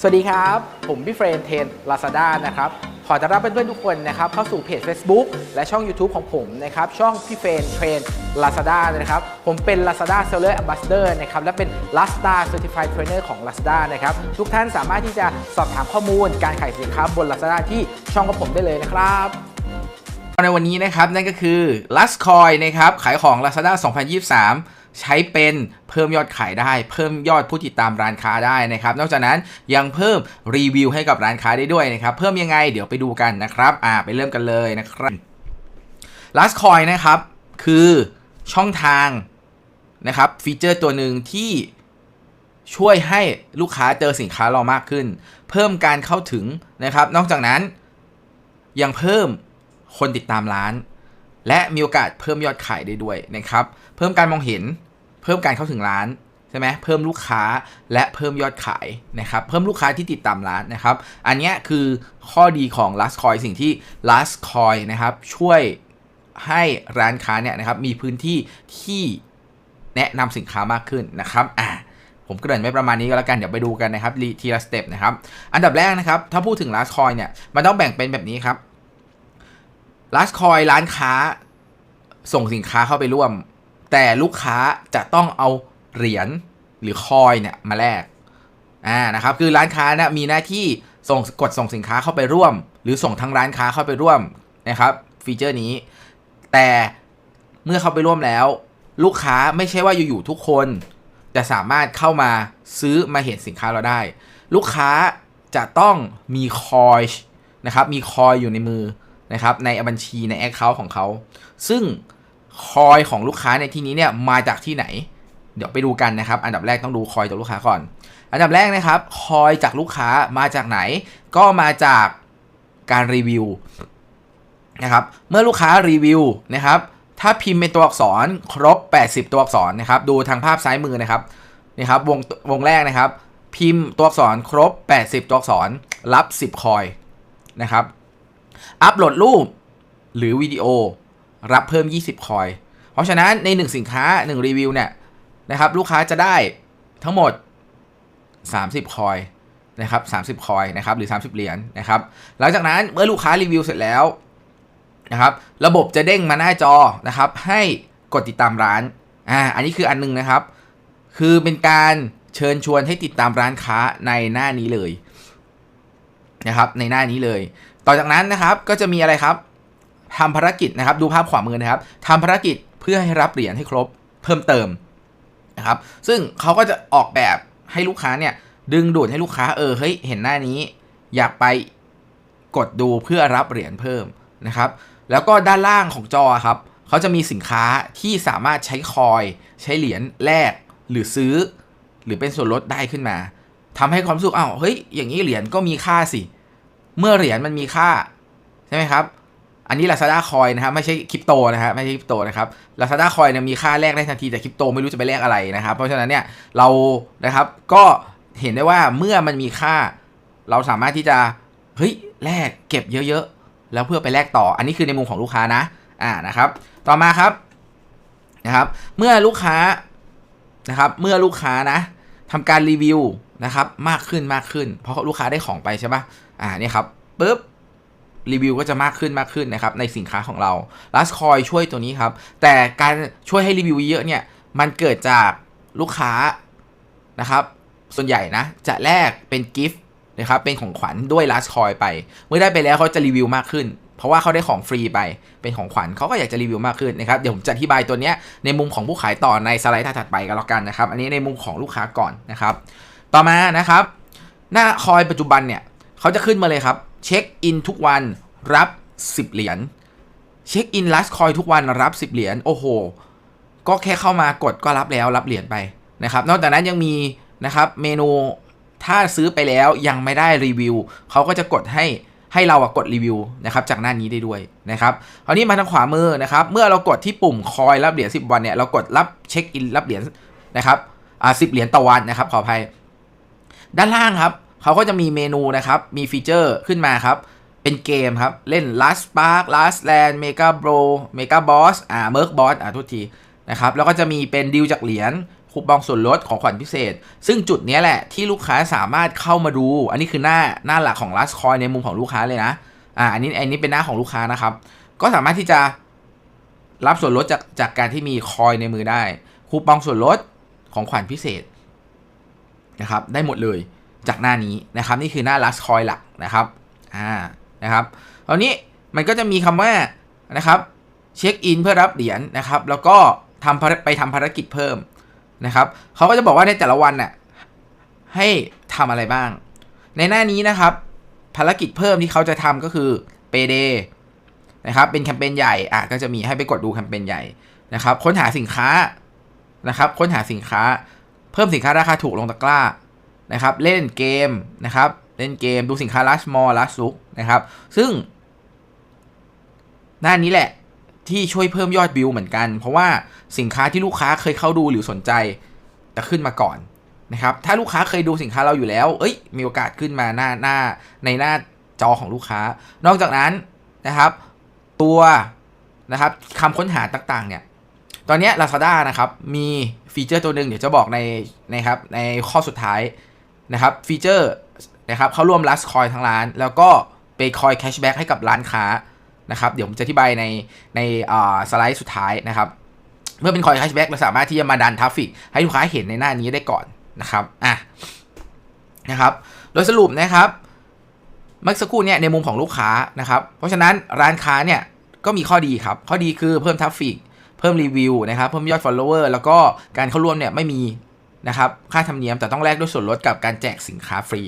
สวัสดีครับ ผมพี่เฟรนเทน Lazada นะครับ ขอต้อนรับเพื่อนๆทุกคนนะครับ เข้าสู่เพจ Facebook และช่อง YouTube ของผมนะครับ ช่องพี่เฟรนเทรน Lazada นะครับ ผมเป็น Lazada Seller Ambassador นะครับ และเป็น Lazada Certified Trainer ของ Lazada นะครับ ทุกท่านสามารถที่จะสอบถามข้อมูลการขายสินค้าบน Lazada ที่ช่องของผมได้เลยนะครับในวันนี้นะครับนั่นก็คือ Last Coin นะครับขายของ Lazada 2023 ใช้เป็นเพิ่มยอดขายได้ เพิ่มยอดผู้ติดตามร้านค้าได้นะครับ นอกจากนั้นยังเพิ่มรีวิวให้กับร้านค้าได้ด้วยนะครับ เพิ่มยังไงเดี๋ยวไปดูกันนะครับ อ่าไปเริ่มกันเลยนะครับ Last Coin นะครับ คือช่องทางนะครับฟีเจอร์ตัวหนึ่งที่ช่วยให้ลูกค้าเจอสินค้าเรามากขึ้น เพิ่มการเข้าถึงนะครับ นอกจากนั้นยังเพิ่มคนติดตามร้าน และมีโอกาสเพิ่มยอดขายได้ด้วยนะครับ เพิ่มการมองเห็น เพิ่มการเข้าถึงร้านใช่ไหมเพิ่มลูกค้าและเพิ่มยอดขายนะครับ เพิ่มลูกค้าที่ติดตามร้านนะครับ อันนี้คือข้อดีของ Last Coin สิ่งที่ Last Coin นะครับ ช่วยให้ร้านค้าเนี่ยนะครับ มีพื้นที่ที่แนะนำสินค้ามากขึ้นนะครับอ่าผมก็เกริ่นไว้ประมาณนี้ก็แล้วกัน เดี๋ยวไปดูกันนะครับทีละสเต็ปนะครับ อันดับแรกนะครับ ถ้าพูดถึง Last Coin เนี่ย มันต้องแบ่งเป็นแบบนี้ครับ Last Coin ร้านค้าส่งสินค้าเข้าไปร่วม แต่ลูกค้าจะต้องเอาเหรียญหรือคอยเนี่ยมาแลกอ่านะครับคือร้านค้านะมีหน้าที่ส่งกดส่งสินค้าเข้าไปร่วม หรือส่งทั้งร้านค้าเข้าไปร่วมนะครับฟีเจอร์นี้ แต่เมื่อเข้าไปร่วมแล้ว ลูกค้าไม่ใช่ว่าอยู่ๆทุกคน จะสามารถเข้ามาซื้อมาเห็นสินค้าเราได้ ลูกค้าจะต้องมีคอยนะครับมีคอยอยู่ในมือ นะครับในบัญชีในแอคเคาท์ของเขา ซึ่งคอยของลูกค้าในที่นี้เนี่ยมาจากที่ไหน เดี๋ยวไปดูกันนะครับ อันดับแรกต้องดูคอยจากลูกค้าก่อน อันดับแรกนะครับคอยจากลูกค้ามาจากไหน ก็มาจากการรีวิวนะครับเมื่อลูกค้ารีวิวนะครับถ้าพิมพ์เป็นตัวอักษรครบ 80 ตัวอักษรนะครับดูทางภาพซ้ายมือนะครับนี่ครับวงวงแรกนะครับ พิมพ์ตัวอักษรครบ 80 ตัวอักษรรับ 10 คอยนะครับ อัปโหลดรูป หรือวิดีโอรับเพิ่ม 20 คอย เพราะฉะนั้นใน 1 สินค้า 1 รีวิวเนี่ยนะครับลูกค้าจะได้ทั้งหมด 30 คอยนะครับ30 คอยนะครับหรือ 30 เหรียญนะครับหลังจากนั้นเมื่อลูกค้ารีวิวเสร็จแล้วนะครับระบบจะเด้งมาหน้าจอนะครับให้กดติดตามร้านอ่าอันนี้คืออันหนึงนะครับ คือเป็นการเชิญชวนให้ติดตามร้านค้าในหน้านี้เลยนะครับในหน้านี้เลย ต่อจากนั้นนะครับก็จะมีอะไรครับทำภารกิจนะครับ ดูภาพขวามือนะครับทำภารกิจเพื่อให้รับเหรียญให้ครบเพิ่มเติมนะครับ ซึ่งเขาก็จะออกแบบให้ลูกค้าเนี่ย ดึงดูดให้ลูกค้าเออเฮ้ยเห็นหน้านี้ อยากไปกดดูเพื่อรับเหรียญเพิ่มนะครับ แล้วก็ด้านล่างของจอครับเขาจะมีสินค้าที่สามารถใช้คอยใช้เหรียญแลกหรือซื้อ หรือเป็นส่วนลดได้ขึ้นมาทำให้ความรู้สึกอ้าวเฮ้ยอย่างนี้เหรียญก็มีค่าสิ เมื่อเหรียญมันมีค่า ใช่ไหมครับ อันนี้ Lazada Coin นะครับไม่ใช่คริปโตนะครับไม่ใช่คริปโตนะครับ Lazada Coin เนี่ยมีค่าแลกได้ทันทีแต่คริปโตไม่รู้จะไปแลกอะไรนะครับ เพราะฉะนั้นเนี่ยเรานะครับก็เห็นได้ว่าเมื่อมันมีค่า เราสามารถที่จะเฮ้ยแลกเก็บเยอะๆ แล้วเพื่อไปแลกต่อ อันนี้คือในมุมของลูกค้านะอ่านะครับ ต่อมาครับนะครับ เมื่อลูกค้านะครับ เมื่อลูกค้านะทำการรีวิว นะครับมากขึ้นมากขึ้น เพราะลูกค้าได้ของไปใช่ปะอ่านี่ครับปุ๊บรีวิวก็จะมากขึ้นมากขึ้นนะครับในสินค้าของเรา Last Coin ช่วยตัวนี้ครับ แต่การช่วยให้รีวิวเยอะเนี่ยมันเกิดจากลูกค้านะครับ ส่วนใหญ่นะ จะแลกเป็นกิฟต์นะครับเป็นของขวัญด้วย Last Coin ไป เมื่อได้ไปแล้วเขาจะรีวิวมากขึ้น เพราะว่าเขาได้ของฟรีไปเป็นของขวัญเขาก็อยากจะรีวิวมากขึ้นนะครับเดี๋ยวผมจะอธิบายตัวเนี้ยในมุมของผู้ขายต่อในสไลด์ถัดไปกันแล้วกันนะครับ อันนี้ในมุมของลูกค้าก่อนนะครับ ต่อมานะครับ หน้าคอยปัจจุบันเนี่ยเขาจะขึ้นมาเลยครับ เช็คอินทุกวันรับ 10 เหรียญเช็คอินลัสคอยทุกวันรับ 10 เหรียญโอ้โห ก็แค่เข้ามากดก็รับแล้วรับเหรียญไปนะครับ นอกจากนั้นยังมีนะครับเมนูถ้าซื้อไปแล้วยังไม่ได้รีวิวเขาก็จะกดให้ให้เราอะกดรีวิวนะครับจากหน้านี้ได้ด้วยนะครับคราวนี้มาทางขวามือนะครับ เมื่อเรากดที่ปุ่มคอยรับเหรียญ10 วันเนี่ยเรากดรับเช็คอินรับเหรียญนะครับอ่าสิเหรียญต่อวันนะครับขออภัย ด้านล่างครับ เขาก็จะมีเมนูนะครับ มีฟีเจอร์ขึ้นมาครับ เป็นเกมครับ เล่น Last Spark Last Land Mega Bro Mega Boss อ่า Merc Boss อ่าทุกทีนะครับ แล้วก็จะมีเป็นดิวจากเหรียญคูปองส่วนลดของขวัญพิเศษ ซึ่งจุดนี้แหละที่ลูกค้าสามารถเข้ามาดู อันนี้คือหน้าหน้าหลักของ last coin ในมุมของลูกค้าเลยนะ อ่า อันนี้อันนี้เป็นหน้าของลูกค้านะครับ ก็สามารถที่จะรับส่วนลดจากจากการที่มีคอยในมือได้ คูปองส่วนลดของขวัญพิเศษ นะครับได้หมดเลยจากหน้านี้นะครับนี่คือหน้า last coin หลักนะครับอ่านะครับตอนนี้มันก็จะมีคำว่านะครับเช็คอินเพื่อรับเหรียญนะครับแล้วก็ทำไปทำภารกิจเพิ่มนะครับเขาก็จะบอกว่าในแต่ละวันน่ะให้ทำอะไรบ้าง ในหน้านี้นะครับภารกิจเพิ่มที่เขาจะทำก็คือเปเดนะครับเป็นแคมเปญใหญ่อะก็จะมีให้ไปกดดูแคมเปญใหญ่นะครับค้นหาสินค้านะครับค้นหาสินค้า พิ่มสินค้าราคาถูกลงตะกร้านะครับ เล่นเกมนะครับ เล่นเกมดูสินค้า last mall last look นะครับ ซึ่ง หน้านี้แหละที่ช่วยเพิ่มยอดวิวเหมือนกัน เพราะว่าสินค้าที่ลูกค้าเคยเข้าดูหรือสนใจจะขึ้นมาก่อนนะครับ ถ้าลูกค้าเคยดูสินค้าเราอยู่แล้ว เอ้ย มีโอกาสขึ้นมาหน้าหน้าในหน้าจอของลูกค้า นอกจากนั้นนะครับ ตัวนะครับคำค้นหาต่างๆเนี่ย ตอนนี้ Lazada นะครับมีฟีเจอร์ตัวหนึ่งเดี๋ยวจะบอกในนะครับในข้อสุดท้ายนะครับฟีเจอร์นะครับเขาร่วม last coin ทั้งร้าน แล้วก็ไปคอยแคชแบ็กให้กับร้านค้านะครับเดี๋ยวผมจะอธิบายในในสไลด์สุดท้ายนะครับเมื่อเป็นคอยแคชแบ็กเราสามารถที่จะมาดันทราฟฟิกให้ลูกค้าเห็นในหน้านี้ได้ก่อนนะครับอะนะครับโดยสรุปนะครับเมื่อสักครู่เนี่ยในมุมของลูกค้านะครับเพราะฉะนั้นร้านค้าเนี่ยก็มีข้อดีครับ ข้อดีคือเพิ่มทราฟฟิก เพิ่มรีวิวนะครับเพิ่มยอด follower แล้วก็การเข้าร่วมเนี่ยไม่มีนะครับค่าธรรมเนียมแต่ต้องแลกด้วยส่วนลดกับการแจกสินค้าฟรี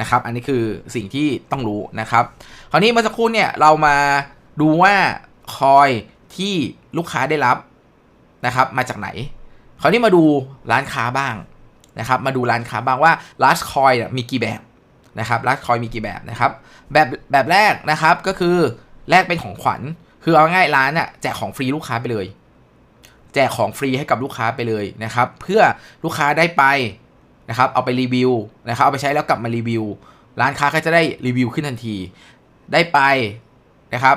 นะครับอันนี้คือสิ่งที่ต้องรู้นะครับ คราวนี้เมื่อสักครู่เนี่ยเรามาดูว่าคอยที่ลูกค้าได้รับนะครับมาจากไหน คราวนี้มาดูร้านค้าบ้างนะครับมาดูร้านค้าบ้างว่า last coin มีกี่แบบนะครับ last coin มีกี่แบบนะครับแบบแบบแรกนะครับก็คือแลกเป็นของขวัญ คือเอาง่ายร้านน่ะแจกของฟรีลูกค้าไปเลย แจกของฟรีให้กับลูกค้าไปเลยนะครับ เพื่อลูกค้าได้ไปนะครับ เอาไปรีวิวนะครับ เอาไปใช้แล้วกลับมารีวิว ร้านค้าก็จะได้รีวิวขึ้นทันที ได้ไปนะครับ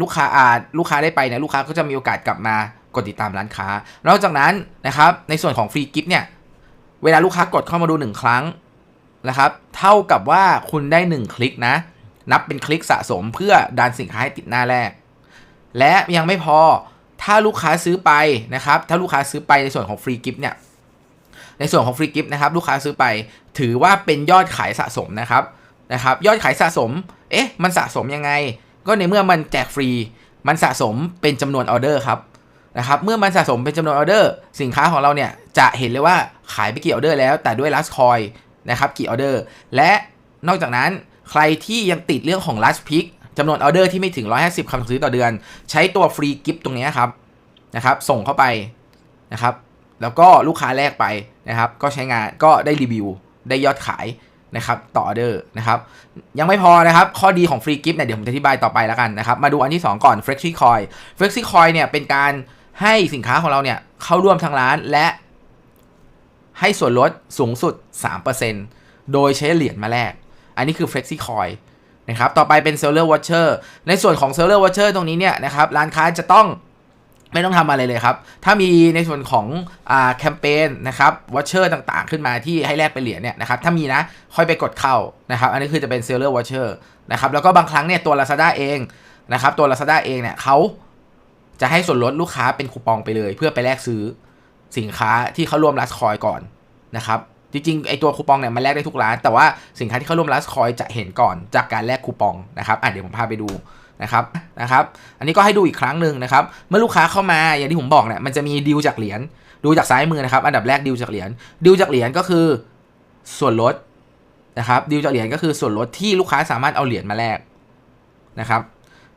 ลูกค้าอาลูกค้าได้ไปเนี่ยลูกค้าก็จะมีโอกาสกลับมากดติดตามร้านค้านอกจากนั้นนะครับ ในส่วนของฟรีกิฟต์เนี่ย เวลาลูกค้ากดเข้ามาดูหนึ่งครั้งนะครับ เท่ากับว่าคุณได้หนึ่งคลิกนะ นับเป็นคลิกสะสมเพื่อดันสินค้าให้ติดหน้าแรก และยังไม่พอ ถ้าลูกค้าซื้อไปนะครับ ถ้าลูกค้าซื้อไปในส่วนของฟรีกิฟต์เนี่ย ในส่วนของฟรีกิฟต์นะครับลูกค้าซื้อไป ถือว่าเป็นยอดขายสะสมนะครับ นะครับ ยอดขายสะสม เอ๊ะ มันสะสมยังไง ก็ในเมื่อมันแจกฟรี มันสะสมเป็นจำนวนออเดอร์ครับ นะครับ เมื่อมันสะสมเป็นจำนวนออเดอร์ สินค้าของเราเนี่ยจะเห็นเลยว่าขายไปกี่ออเดอร์แล้ว แต่ด้วย last coin นะครับ กี่ออเดอร์ และนอกจากนั้นใครที่ยังติดเรื่องของ last pick จำนวนออเดอร์ที่ไม่ถึง 150 คำซื้อต่อเดือน ใช้ตัวฟรีกิฟต์ตรงนี้ครับนะครับ ส่งเข้าไปนะครับ แล้วก็ลูกค้าแรกไปนะครับ ก็ใช้งานก็ได้รีวิว ได้ยอดขายนะครับต่อออเดอร์นะครับ ยังไม่พอนะครับ ข้อดีของฟรีกิฟต์เนี่ยเดี๋ยวผมจะอธิบายต่อไปแล้วกันนะครับ มาดูอันที่ 2 ก่อน Flexi Coin Flexi Coin เนี่ยเป็นการให้สินค้าของเราเนี่ยเข้าร่วมทางร้านและให้ส่วนลดสูงสุด 3%โดยใช้เหรียญมาแลก อันนี้คือ Flexi Coin นะครับต่อไปเป็น Seller Watcher ในส่วนของ Seller Watcher ตรงนี้เนี่ยนะครับร้านค้าจะต้องไม่ต้องทำอะไรเลยครับ ถ้ามีในส่วนของอแคมเปญนะครับวอชเชอร์ต่างๆ ขึ้นมาที่ให้แลกเป็นเหรียญเนี่ยนะครับ ถ้ามีนะค่อยไปกดเข้านะครับ อันนี้คือจะเป็น Seller Watcher นะครับ แล้วก็บางครั้งเนี่ยตัว Lazada เองนะครับ ตัว Lazada เองเนี่ยเขาจะให้ส่วนลดลูกค้าเป็นคูปองไปเลย เพื่อไปแลกซื้อสินค้าที่เขาร่วม Last Coin ก่อนนะครับ จริงๆไอตัวคูปองเนี่ยมันแลกได้ทุกร้าน แต่ว่าสินค้าที่เข้าร่วม Last Coin จะเห็นก่อนจากการแลกคูปองนะครับอะเดี๋ยวผมพาไปดูนะครับนะครับ อันนี้ก็ให้ดูอีกครั้งหนึ่งนะครับ เมื่อลูกค้าเข้ามาอย่างที่ผมบอกเนี่ยมันจะมีดีลจากเหรียญดูจากซ้ายมือนะครับ อันดับแรกดีลจากเหรียญดีลจากเหรียญก็คือส่วนลดนะครับดีลจากเหรียญก็คือส่วนลดที่ลูกค้าสามารถเอาเหรียญมาแลกนะครับ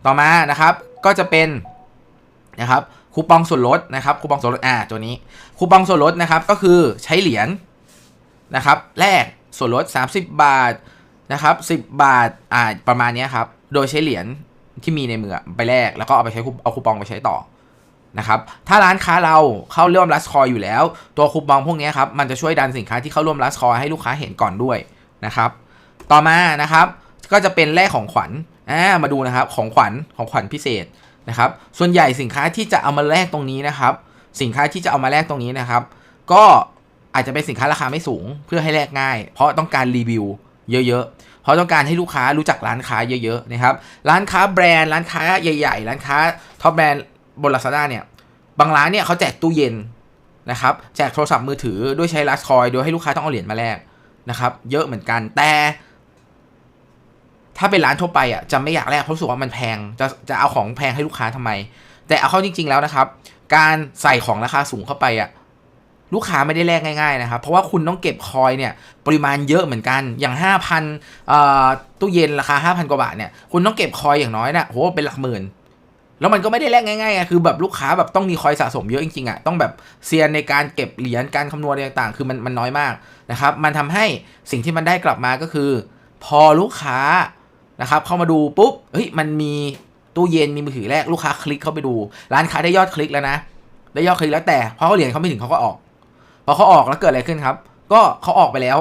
ต่อมานะครับก็จะเป็นนะครับคูปองส่วนลดนะครับคูปองส่วนลดอ่าตัวนี้คูปองส่วนลดนะครับก็คือใช้เหรียญ นะครับแลกส่วนลด 30 บาทนะครับ10 บาทอ่าประมาณนี้ครับ โดยใช้เหรียญที่มีในมือไปแลกแล้วก็เอาไปใช้คูเอาคูปองไปใช้ต่อนะครับถ้าร้านค้าเราเข้าร่วมรัสคอยอยู่แล้ว ตัวคูปองพวกนี้ครับมันจะช่วยดันสินค้าที่เข้าร่วมรัสคอยให้ลูกค้าเห็นก่อนด้วยนะครับ ต่อมานะครับก็จะเป็นแลกของขวัญอ่ามาดูนะครับของขวัญของขวัญพิเศษนะครับ ส่วนใหญ่สินค้าที่จะเอามาแลกตรงนี้นะครับ สินค้าที่จะเอามาแลกตรงนี้นะครับ ก็ อาจจะเป็นสินค้าราคาไม่สูงเพื่อให้แลกง่าย เพราะต้องการรีวิวเยอะๆ เพราะต้องการให้ลูกค้ารู้จักร้านค้าเยอะๆนะครับร้านค้าแบรนด์ร้านค้าใหญ่ๆ ร้านค้าท็อปแบรนด์บน Lazada เนี่ยบางร้านเนี่ยเขาแจกตู้เย็นนะครับแจกโทรศัพท์มือถือด้วยใช้ลัสคอยโดยให้ลูกค้าต้องเอาเหรียญมาแลกนะครับเยอะเหมือนกันแต่ถ้าเป็นร้านทั่วไปอะจะไม่อยากแลกเพราะรู้สึกว่ามันแพงจะจะเอาของแพงให้ลูกค้าทำไม แต่เอาเข้าจริง ๆแล้วนะครับ การใส่ของราคาสูงเข้าไปอะ ลูกค้าไม่ได้แลกง่ายๆนะครับ เพราะว่าคุณต้องเก็บคอยเนี่ยปริมาณเยอะเหมือนกัน อย่าง 5,000ตู้เย็นราคา 5,000 กว่าบาทเนี่ย คุณต้องเก็บคอยอย่างน้อยนะโหเป็นหลักหมื่น แล้วมันก็ไม่ได้แลกง่ายๆอะคือแบบลูกค้าแบบต้องมีคอยสะสมเยอะจริงๆอะ ต้องแบบเซียนในการเก็บเหรียญ การคำนวณอะไรต่างๆ คือมันมันน้อยมากนะครับ มันทำให้สิ่งที่มันได้กลับมาก็คือ พอลูกค้านะครับเข้ามาดูปุ๊บ เฮ้ย มันมีตู้เย็น มีมือถือแรก ลูกค้าคลิกเข้าไปดู ร้านค้าได้ยอดคลิกแล้วนะ ได้ยอดคลิกแล้วแต่ พอเขาเหรียญเขาไม่ถึงเขาก็ออก พอเขาออกแล้วเกิดอะไรขึ้นครับ ก็เขาออกไปแล้ว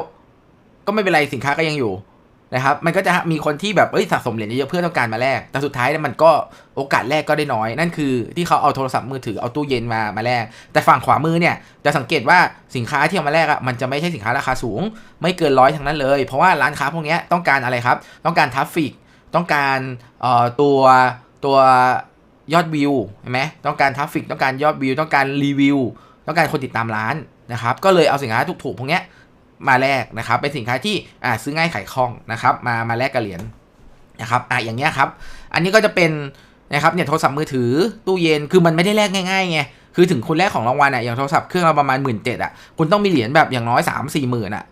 ก็ไม่เป็นไรสินค้าก็ยังอยู่นะครับ มันก็จะมีคนที่แบบเอ้ยสะสมเหรียญเยอะเพื่อต้องการมาแลกแต่สุดท้ายมันก็โอกาสแลกก็ได้น้อย นั่นคือที่เขาเอาโทรศัพท์มือถือเอาตู้เย็นมามาแลกแต่ฝั่งขวามือเนี่ยจะสังเกตว่าสินค้าที่เอามาแลกอะมันจะไม่ใช่สินค้าราคาสูง ไม่เกินร้อยทั้งนั้นเลย เพราะว่าร้านค้าพวกนี้ต้องการอะไรครับ ต้องการทราฟฟิกต้องการเอ่อตัวตัวยอดวิวเห็นไหมต้องการทราฟฟิกต้องการยอดวิว ต้องการรีวิว ต้องการคนติดตามร้าน นะครับก็เลยเอาสินค้าถูกๆพวกเนี้ยมาแลกนะครับเป็นสินค้าที่อ่าซื้อง่ายขายคล่องนะครับมามาแลกกับเหรียญนะครับอะอย่างเงี้ยครับอันนี้ก็จะเป็นนะครับเนี่ยโทรศัพท์มือถือตู้เย็นคือมันไม่ได้แลกง่ายๆไงคือถึงคุณแลกของรางวัลอะอย่างโทรศัพท์เครื่องเราประมาณหมื่นเจ็ดอะคุณต้องมีเหรียญแบบอย่างน้อย3 4หมื่นอะ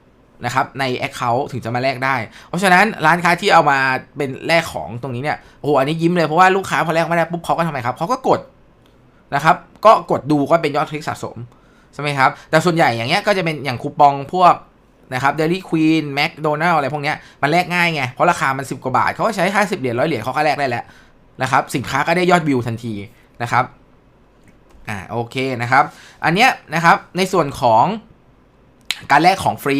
นะครับใน Account ถึงจะมาแลกได้ เพราะฉะนั้นร้านค้าที่เอามาเป็นแลกของตรงนี้เนี่ยโอ้โหอันนี้ยิ้มเลยเพราะว่าลูกค้าพอแลกไม่ได้ปุ๊บเขาก็ทำไมครับเขาก็กดนะครับก็กดดูก็เป็นยอดคลิกสะสม ใช่ไหมครับ แต่ส่วนใหญ่อย่างเงี้ยก็จะเป็นอย่างคูปองพวกนะครับเดลี่ควีนแมคโดนัลอะไรพวกเนี้ยมันแลกง่ายไง เพราะราคามัน 10 กว่าบาท เขาก็ใช้ 50 เหรียญร้อยเหรียญเขาก็แลกได้แล้วนะครับสินค้าก็ได้ยอดวิวทันทีนะครับอ่าโอเคนะครับ อันเนี้ยนะครับในส่วนของการแลกของฟรี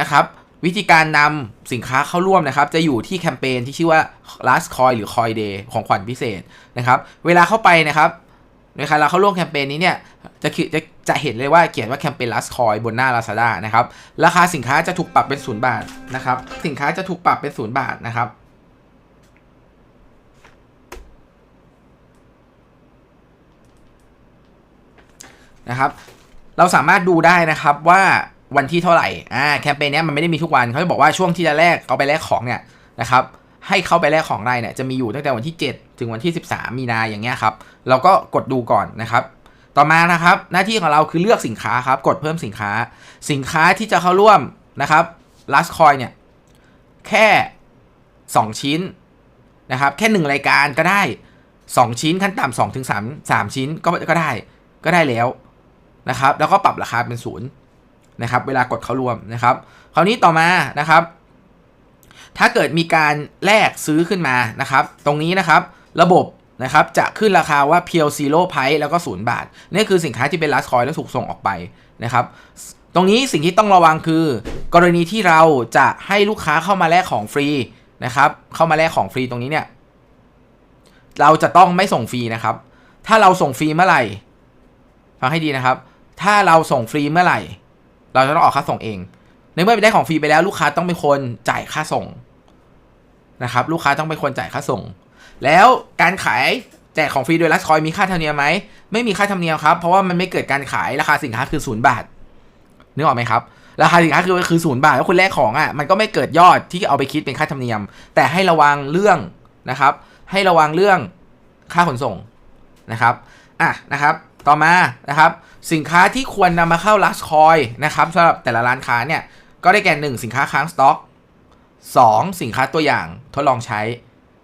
นะครับวิธีการนำสินค้าเข้าร่วมนะครับ จะอยู่ที่แคมเปญที่ชื่อว่า last coin หรือ coin day ของขวัญพิเศษนะครับ เวลาเข้าไปนะครับ นการเราเข้าร่วมแคมเปญนี้เนี่ยจะจะจะเห็นเลยว่าเขียนว่าแคมเปญ last coin บนหน้า Lazada นะครับราคาสินค้าจะถูกปรับเป็นศูนย์บาทนะครับสินค้าจะถูกปรับเป็นศูนย์บาทนะครับนะครับ เราสามารถดูได้นะครับว่าวันที่เท่าไหร่อ่าแคมเปญนี้มันไม่ได้มีทุกวันเขาจะบอกว่าช่วงที่จะแลกเอาไปแลกของเนี่ยนะครับให้เข้าไปแลกของได้เนี่ยจะมีอยู่ตั้งแต่วันที่ 7 ถึงวันที่ 13 มีนาอย่างเงี้ยครับ เราก็กดดูก่อนนะครับ ต่อมานะครับหน้าที่ของเราคือเลือกสินค้าครับ กดเพิ่มสินค้า สินค้าที่จะเข้าร่วมนะครับ last coin เนี่ยแค่ 2 ชิ้นนะครับ แค่ 1 รายการก็ได้ 2 ชิ้นขั้นต่ำ2ถึง3 3ชิ้นก็ก็ได้ก็ได้แล้วนะครับ แล้วก็ปรับราคาเป็นศูนย์นะครับ เวลากดเข้าร่วมนะครับ คราวนี้ต่อมานะครับ ถ้าเกิดมีการแลกซื้อขึ้นมานะครับ ตรงนี้นะครับ ระบบนะครับจะขึ้นราคาว่าเพียวซีโร่ไพแล้วก็ศูนย์บาท นี่คือสินค้าที่เป็นลัสคอยแล้วถูกส่งออกไปนะครับตรงนี้สิ่งที่ต้องระวังคือ กรณีที่เราจะให้ลูกค้าเข้ามาแลกของฟรีนะครับเข้ามาแลกของฟรีตรงนี้เนี่ยเราจะต้องไม่ส่งฟรีนะครับ ถ้าเราส่งฟรีเมื่อไหร่ฟังให้ดีนะครับ ถ้าเราส่งฟรีเมื่อไหร่ เราจะต้องออกค่าส่งเอง ในเมื่อไปได้ของฟรีไปแล้วลูกค้าต้องเป็นคนจ่ายค่าส่งนะครับ ลูกค้าต้องเป็นคนจ่ายค่าส่ง แล้วการขายแจกของฟรีโดยลัสคอยมีค่าธรรมเนียมไหมไม่มีค่าธรรมเนียมครับ เพราะว่ามันไม่เกิดการขายราคาสินค้าคือศูนย์บาทนึกออกไหมครับราคาสินค้าคือคือศูนย์บาทแล้วคุณแลกของอะมันก็ไม่เกิดยอดที่เอาไปคิดเป็นค่าธรรมเนียม แต่ให้ระวังเรื่องนะครับ ให้ระวังเรื่องค่าขนส่งนะครับอะนะครับต่อมานะครับสินค้าที่ควรนำมาเข้าลัสคอยนะครับสำหรับแต่ละร้านค้าเนี่ยก็ได้แก่หนึ่งสินค้าค้างสต็อก 2 สินค้าตัวอย่างทดลองใช้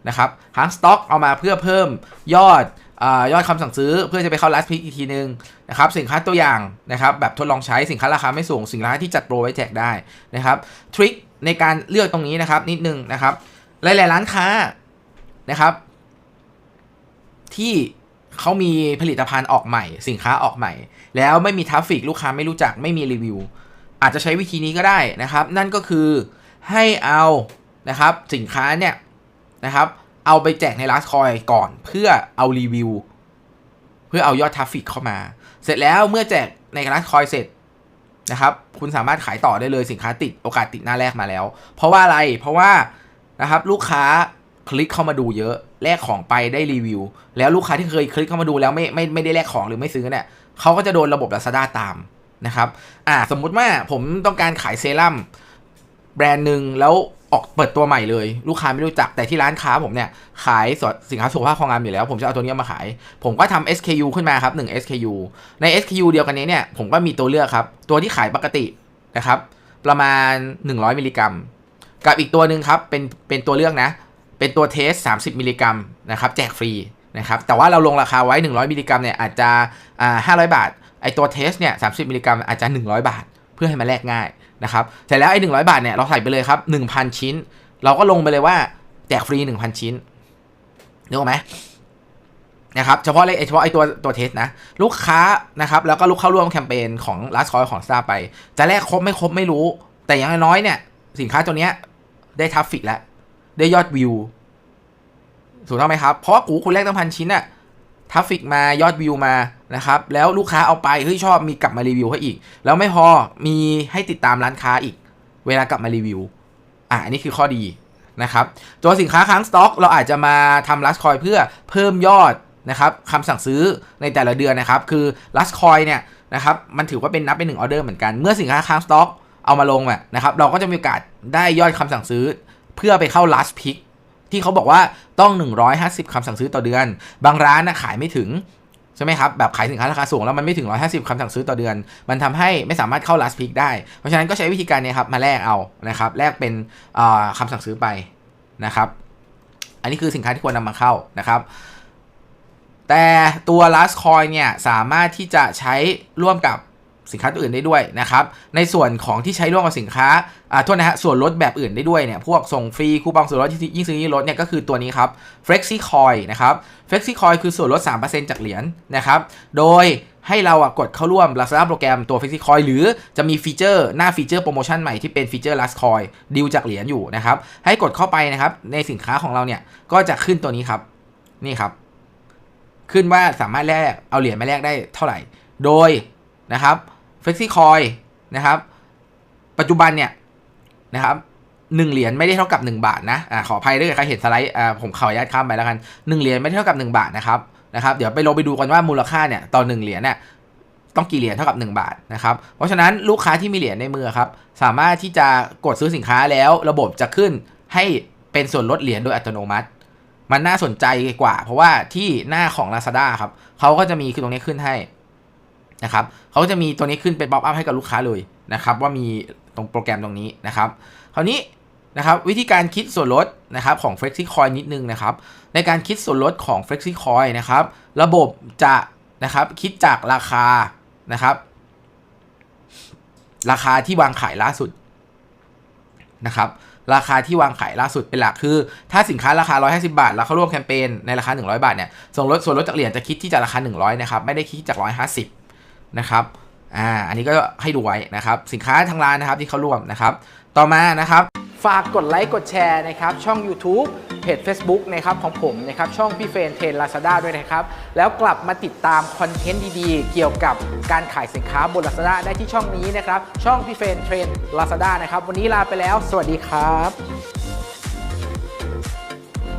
นะครับค้างสต็อกเอามาเพื่อเพิ่มยอดอยอดคำสั่งซื้อเพื่อจะไปเข้าลัสพิกอีกทีนึงนะครับสินค้าตัวอย่างนะครับแบบทดลองใช้สินค้าราคาไม่สูงสินค้าที่จัดโปรไว้แจกได้นะครับทริคในการเลือกตรงนี้นะครับนิดนึงนะครับหลายๆร้านค้านะครับ ที่เขามีผลิตภัณฑ์ออกใหม่ สินค้าออกใหม่ แล้วไม่มีทราฟฟิกลูกค้าไม่รู้จักไม่มีรีวิว อาจจะใช้วิธีนี้ก็ได้นะครับ นั่นก็คือให้เอานะครับสินค้าเนี่ย นะครับ เอาไปแจกใน last coin ก่อน เพื่อเอารีวิว เพื่อเอายอดทราฟฟิกเข้ามา เสร็จแล้วเมื่อแจกใน last coin เสร็จนะครับ คุณสามารถขายต่อได้เลยสินค้าติดโอกาสติดหน้าแรกมาแล้ว เพราะว่าอะไร เพราะว่านะครับลูกค้าคลิกเข้ามาดูเยอะ แลกของไปได้รีวิว แล้วลูกค้าที่เคยคลิกเข้ามาดูแล้วไม่ไม่ไม่ได้แลกของหรือไม่ซื้อเนี่ยเขาก็จะโดนระบบ Lazada ตามนะครับ อ่า สมมุติว่าผมต้องการขายเซรั่มแบรนด์หนึ่งแล้ว ออกเปิดตัวใหม่เลย ลูกค้าไม่รู้จักแต่ที่ร้านค้าผมเนี่ย ขายสินค้าสุขภาพความงามอยู่แล้ว ผมจะเอาตัวนี้มาขาย ผมก็ทำ SKU ขึ้นมาครับ 1 SKU ใน SKU เดียวกันนี้เนี่ย ผมก็มีตัวเลือกครับ ตัวที่ขายปกตินะครับ ประมาณ 100 มิลลิกรัม กับอีกตัวหนึ่งครับ เป็นเป็นตัวเลือกนะ เป็นตัวเทส 30 มิลลิกรัมนะครับแจกฟรีนะครับแต่ว่าเราลงราคาไว้ 100 มิลลิกรัมเนี่ยอาจจะอ่า500 บาทไอตัวเทสเนี่ย30 มิลลิกรัมอาจจะ 100 บาท พื่อให้มันแลกง่ายนะครับแต่แล้วไอ้100บาทเนี่ยเราใส่ไปเลยครับ1,000ชิ้น เราก็ลงไปเลยว่าแจกฟรี1,000ชิ้นนึกออกไหมนะครับเฉพาะเลยเฉพาะไอตัวตัวเทสนะ ลูกค้านะครับแล้วก็ลูกเข้าร่วมแคมเปญของ last call ของ Star ไป จะแลกครบไม่ครบไม่รู้ แต่อย่างน้อยเนี่ย สินค้าตัวเนี้ยได้ทัฟฟิกแล้ว ได้ยอดวิวถูกต้องไหมครับ เพราะว่ากูคุณแลกตั้งพันชิ้นอะทัฟฟิกมายอดวิวมา นะครับแล้วลูกค้าเอาไปเฮ้ยชอบมีกลับมารีวิวให้อีก แล้วไม่พอมีให้ติดตามร้านค้าอีก เวลากลับมารีวิวอะอันนี้คือข้อดีนะครับตัวสินค้าค้างสต็อก เราอาจจะมาทำลัสคอยเพื่อเพิ่มยอดนะครับคำสั่งซื้อในแต่ละเดือนนะครับ คือลัสคอยเนี่ยนะครับมันถือว่าเป็นนับเป็นหนึ่งออเดอร์เหมือนกันเมื่อสินค้าค้างสต็อกเอามาลงอะนะครับเราก็จะมีโอกาสได้ยอดคำสั่งซื้อ เพื่อไปเข้า last pick ที่เขาบอกว่าต้อง 150คำสั่งซื้อต่อเดือน บางร้านนะขายไม่ถึง ช่ไหมครับ แบบขายสินค้าราคาสูง แล้วมันไม่ถึง 150คำสั่งซื้อต่อเดือน มันทำให้ไม่สามารถเข้า last pick ได้ เพราะฉะนั้นก็ใช้วิธีการเนี้ครับ มาแลกเอานะครับแลกเป็นคำคำสั่งซื้อไปนะครับ อันนี้คือสินค้าที่ควรนำมาเข้านะครับ แต่ตัว last coin เนี่ยสามารถที่จะใช้ร่วมกับ สินค้าตัวอื่นได้ด้วยนะครับ ในส่วนของที่ใช้ร่วมกับสินค้าอ่าโทษนะฮะส่วนลดแบบอื่นได้ด้วยเนี่ยพวกส่งฟรีคูปองส่วนลดยิ่งซื้อยิ่งลดเนี่ยก็คือตัวนี้ครับ flexi coin นะครับ flexi coin คือส่วนลด 3%จากเหรียญนะครับโดยให้เราอะกดเข้าร่วม Lazada โปรแกรมตัว flexi coin หรือจะมีฟีเจอร์หน้าฟีเจอร์โปรโมชั่นใหม่ที่เป็นฟีเจอร์ last coin ดิวจากเหรียญอยู่นะครับให้กดเข้าไปนะครับในสินค้าของเราเนี่ยก็จะขึ้นตัวนี้ครับนี่ครับขึ้นว่าสามารถแลกเอาเหรียญมาแลกได้เท่าไหร่ โดยนะครับ flexi coin นะครับ ปัจจุบันเนี่ยนะครับหนึ่งเหรียญไม่ได้เท่ากับ 1 บาทนะอ่าขออภัยด้วยใครเห็นสไลด์อ่าผมขออนุญาตข้ามไปแล้วกันหนึ่งเหรียญไม่ได้เท่ากับ 1 บาทนะครับนะครับ เดี๋ยวไปลงไปดูกันว่ามูลค่าเนี่ยต่อ1เหรียญเนี่ยต้องกี่เหรียญเท่ากับ 1 บาทนะครับ เพราะฉะนั้นลูกค้าที่มีเหรียญในมือครับ สามารถที่จะกดซื้อสินค้าแล้วระบบจะขึ้นให้เป็นส่วนลดเหรียญโดยอัตโนมัติ มันน่าสนใจกว่า เพราะว่าที่หน้าของ Lazada ครับเขาก็จะมีคือตรงนี้ขึ้นให้ นะครับเขาจะมีตัวนี้ขึ้นเป็นป๊อปอัพให้กับลูกค้าเลยนะครับว่ามีตรงโปรแกรมตรงนี้นะครับคราวนี้นะครับวิธีการคิดส่วนลดนะครับของ FlexiCoin นิดนึงนะครับในการคิดส่วนลดของ FlexiCoin นะครับระบบจะนะครับคิดจากราคานะครับ ราคาที่วางขายล่าสุดนะครับราคาที่วางขายล่าสุดเป็นหลักคือ ถ้าสินค้าราคา 150 บาทแล้วเขาร่วมแคมเปญในราคา 100 บาทเนี่ยส่วนลดส่วนลดจากเหรียญจะคิดที่จากราคา 100 นะครับ ไม่ได้คิดจาก 150 นะครับอ่าอันนี้ก็ให้ดูไว้นะครับ สินค้าทางร้านนะครับที่เขาร่วมนะครับ ต่อมานะครับ ฝากกดไลค์กดแชร์นะครับช่อง YouTube เพจ Facebook นะครับของผมนะครับช่องพี่เฟรนเทรนลาซาด้าด้วยนะครับ แล้วกลับมาติดตามคอนเทนต์ดีๆ เกี่ยวกับการขายสินค้าบน Lazada ได้ที่ช่องนี้นะครับ ช่องพี่เฟรนเทรนลาซาด้านะครับ วันนี้ลาไปแล้ว สวัสดีครับ